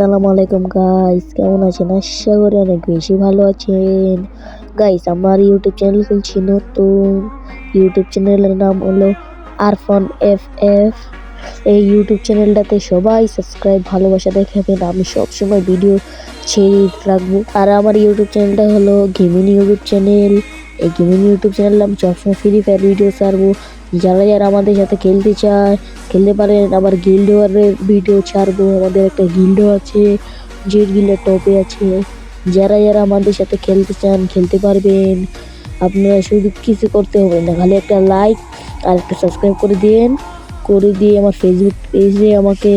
সালাম আলাইকুম গাইস কেমন আছেন? আশা করি অনেক বেশি ভালো আছেন। গাইস আমার ইউটিউব চ্যানেল খুলছি নতুন। ইউটিউব চ্যানেলের নাম হলো আরফন এফ এফ। এই ইউটিউব চ্যানেলটাতে সবাই সাবস্ক্রাইব ভালোবাসা দেখাবেন। আমি সবসময় ভিডিও ছেড়ে রাখব আর আমার ইউটিউব চ্যানেলটা হলো গেমিং ইউটিউব চ্যানেল এই গেমিং ইউটিউব চ্যানেল আমি সবসময় ফ্রি ফায়ার ভিডিও ছাড়বো। যারা যারা আমাদের সাথে খেলতে চায় খেলতে পারেন আবার গিল্ড ওয়ারের ভিডিও ছাড়বো। আমাদের একটা গিল্ডও আছে, যে গিল্ডের টপে আছে। যারা যারা আমাদের সাথে খেলতে চান, খেলতে পারবেন। আপনারা শুধু কিছু করতে হবে না, খালি একটা লাইক আর একটা সাবস্ক্রাইব করে দিন। করে দিয়ে আমার ফেসবুক পেজে আমাকে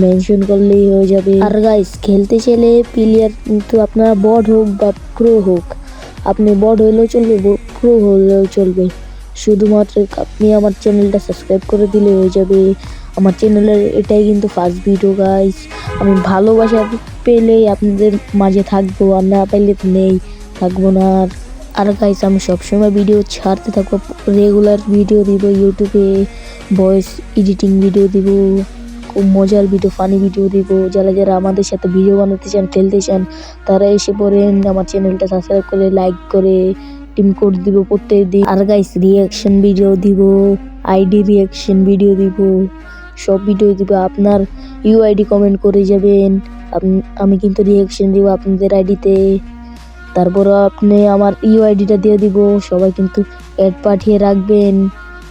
মেনশন করলেই হয়ে যাবে। আর গাইস খেলতে চাইলে প্লেয়ার কিন্তু আপনার বড হোক বা প্রো হোক, আপনি বড হলেও চলবে প্রো হলেও চলবে। শুধুমাত্র আপনি আমার চ্যানেলটা সাবস্ক্রাইব করে দিলে হয়ে যাবে। আমার চ্যানেলের এটাই কিন্তু ফার্স্ট ভিডিও গাইস আমি ভালোবাসা পেলেই আপনাদের মাঝে থাকব, আর না পেলে তো নেই, থাকব না আর। আর গাইস আমি সবসময় ভিডিও ছাড়তে থাকব রেগুলার ভিডিও দিব ইউটিউবে ভয়েস এডিটিং ভিডিও দিব, খুব মজার ভিডিও ফানি ভিডিও দিব। যারা যারা আমাদের সাথে ভিডিও বানাতে চান, খেলতে চান, তারা এসে পড়েন আমার চ্যানেলটা সাবস্ক্রাইব করে লাইক করে। টিম কোড দিব প্রত্যেক দিন। আর গাইস রিয়াকশন ভিডিও দিব আইডি রিয়াকশন ভিডিও দিব, সব ভিডিও দিব। আপনার ইউআইডি কমেন্ট করে যাবেন। আমি কিন্তু রিয়াকশন দিব আপনাদের আইডিতে তারপরও আপনি আমার ইউআইডিটা দিয়ে দিব। সবাই কিন্তু অ্যাড পাঠিয়ে রাখবেন।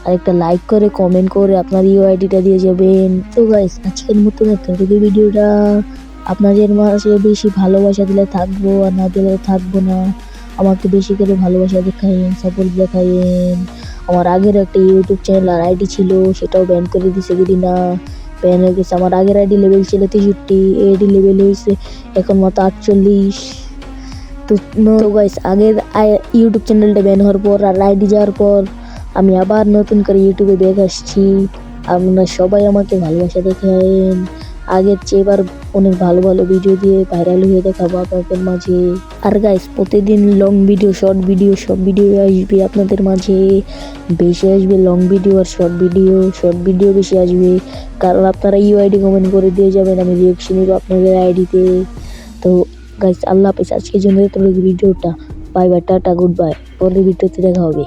আর একটা লাইক করে কমেন্ট করে আপনার ইউআইডিটা দিয়ে যাবেন। তো গাইস আজকের মতো এতটুকু ভিডিওটা আপনাদের মাঝে বেশি ভালোবাসা দিলে থাকব, আর না দিলে থাকব না। আমাকে বেশি করে ভালোবাসা দেখাইন সাপোর্ট দেখাইন আমার আগের একটা ইউটিউব চ্যানেল আর আইডি ছিল, সেটাও ব্যান করে দিছে যদি না ব্যান হয়ে গেছে, আমার আগের আইডি লেভেল ছিল তেষট্টি এডি লেভেল হয়েছে এখন মতো আটচল্লিশ। তো তো গাইস আগের ইউটিউব চ্যানেলটা ব্যান হওয়ার পর আর আইডি যাওয়ার পর আমি আবার নতুন করে ইউটিউবে ব্যাক আসছি। আপনারা সবাই আমাকে ভালোবাসা দেখান আগের চেয়ে এবার অনেক ভালো ভালো ভিডিও দিয়ে ভাইরাল হয়ে দেখাবো আপনাদের মাঝে। আর গাইস প্রতিদিন লং ভিডিও শর্ট ভিডিও সব ভিডিও আসবে আপনাদের মাঝে। বেশি আসবে লং ভিডিও আর শর্ট ভিডিও শর্ট ভিডিও বেশি আসবে। কারণ আপনারা ইউআইডি কমেন্ট করে দিয়ে যাবেন, আমি রিয়াকশন নিব আপনাদের আইডিতে তো গাইস আল্লাহ হাফেজ, আজকের জন্য ভিডিওটা bye bye tata good bye পরের ভিডিওতে দেখা হবে।